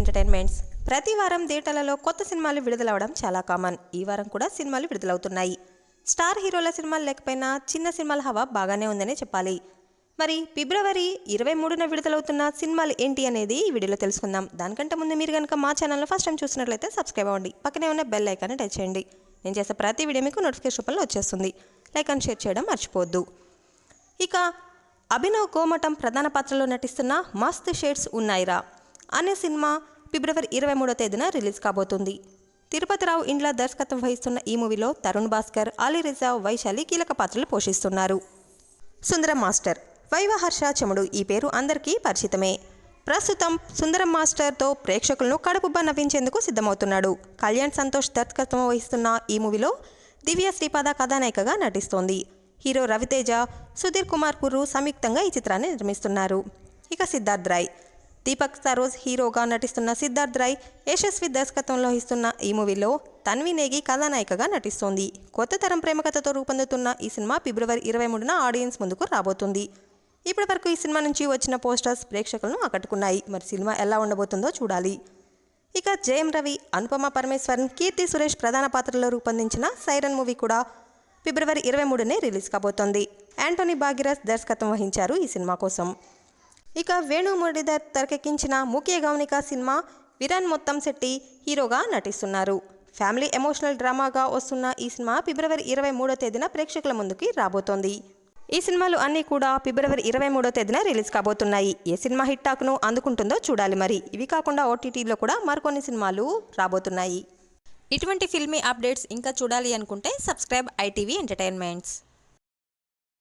Entertainments ప్రతి వారం థియేటర్లలో కొత్త సినిమాలు విడుదలవడం చాలా కామన్ ఈ వారం కూడా సినిమాలు విడుదలవుతున్నాయి. స్టార్ హీరోల సినిమాలు లేకపోయినా చిన్న సినిమాల హవా బాగానే ఉందనే చెప్పాలి. మరి ఫిబ్రవరి ఇరవై మూడున విడుదలవుతున్న సినిమాలు ఏంటి అనేది ఈ వీడియోలో తెలుసుకుందాం. దానికంటే ముందు మీరు కనుక మా ఛానల్లో ఫస్ట్ టైం చూసినట్లయితే సబ్స్క్రైబ్ అవ్వండి. పక్కనే ఉన్న బెల్ ఐకాన్ని టచ్ చేయండి. నేను చేసే ప్రతి వీడియో మీకు నోటిఫికేషన్ రూపంలో వచ్చేస్తుంది. లైక్ అండ్ షేర్ చేయడం మర్చిపోవద్దు. ఇక అభినవ్ కోమటం ప్రధాన పాత్రలో నటిస్తున్న మస్త్ షేడ్స్ ఉన్నాయిరా. అనే సినిమా ఫిబ్రవరి ఇరవై మూడో తేదీన రిలీజ్ కాబోతుంది. తిరుపతిరావు ఇండ్ల దర్శకత్వం వహిస్తున్న ఈ మూవీలో తరుణ్ భాస్కర్ అలీరిజా వైశాలి కీలక పాత్రలు పోషిస్తున్నారు. సుందరం మాస్టర్ వైవహర్ష చముడు ఈ పేరు అందరికీ పరిచితమే. ప్రస్తుతం సుందరం మాస్టర్తో ప్రేక్షకులను కడుపుబ్బ నవ్వించేందుకు సిద్ధమవుతున్నాడు. కళ్యాణ్ సంతోష్ దర్శకత్వం వహిస్తున్న ఈ మూవీలో దివ్య శ్రీపాద కథానాయికగా నటిస్తోంది. హీరో రవితేజ సుధీర్ కుమార్ కుర్రు సంయుక్తంగా ఈ చిత్రాన్ని నిర్మిస్తున్నారు. ఇక సిద్ధార్థ్ రాయ్ దీపక్ సరోజ్ హీరోగా నటిస్తున్న సిద్ధార్థ్ రాయ్ యశస్వి దర్శకత్వంలో వహిస్తున్న ఈ మూవీలో తన్వి నేగి కథానాయికగా నటిస్తోంది. కొత్త తరం ప్రేమకథతో రూపొందుతున్న ఈ సినిమా ఫిబ్రవరి ఇరవై మూడున ఆడియన్స్ ముందుకు రాబోతుంది. ఇప్పటి వరకు ఈ సినిమా నుంచి వచ్చిన పోస్టర్స్ ప్రేక్షకులను ఆకట్టుకున్నాయి. మరి సినిమా ఎలా ఉండబోతుందో చూడాలి. ఇక జయం రవి అనుపమ పరమేశ్వరన్ కీర్తి సురేష్ ప్రధాన పాత్రలో రూపొందించిన సైరన్ మూవీ కూడా ఫిబ్రవరి ఇరవై మూడునే రిలీజ్ కాబోతోంది. యాంటోనీ బాగిరస్ దర్శకత్వం వహించారు ఈ సినిమా కోసం. ఇక వేణు మురళీధర్ తెరకెక్కించిన ముఖ్య గమనిక సినిమా విరాన్ మొత్తం శెట్టి హీరోగా నటిస్తున్నారు. ఫ్యామిలీ ఎమోషనల్ డ్రామాగా వస్తున్న ఈ సినిమా ఫిబ్రవరి ఇరవై మూడో తేదీన ప్రేక్షకుల ముందుకి రాబోతోంది. ఈ సినిమాలు అన్నీ కూడా ఫిబ్రవరి ఇరవై మూడో తేదీన రిలీజ్ కాబోతున్నాయి. ఏ సినిమా హిట్ టాక్ను అందుకుంటుందో చూడాలి మరి. ఇవి కాకుండా ఓటీటీలో కూడా మరికొన్ని సినిమాలు రాబోతున్నాయి. ఇటువంటి ఫిల్మీ అప్డేట్స్ ఇంకా చూడాలి అనుకుంటే సబ్స్క్రైబ్ ఐటీవీ ఎంటర్టైన్మెంట్స్.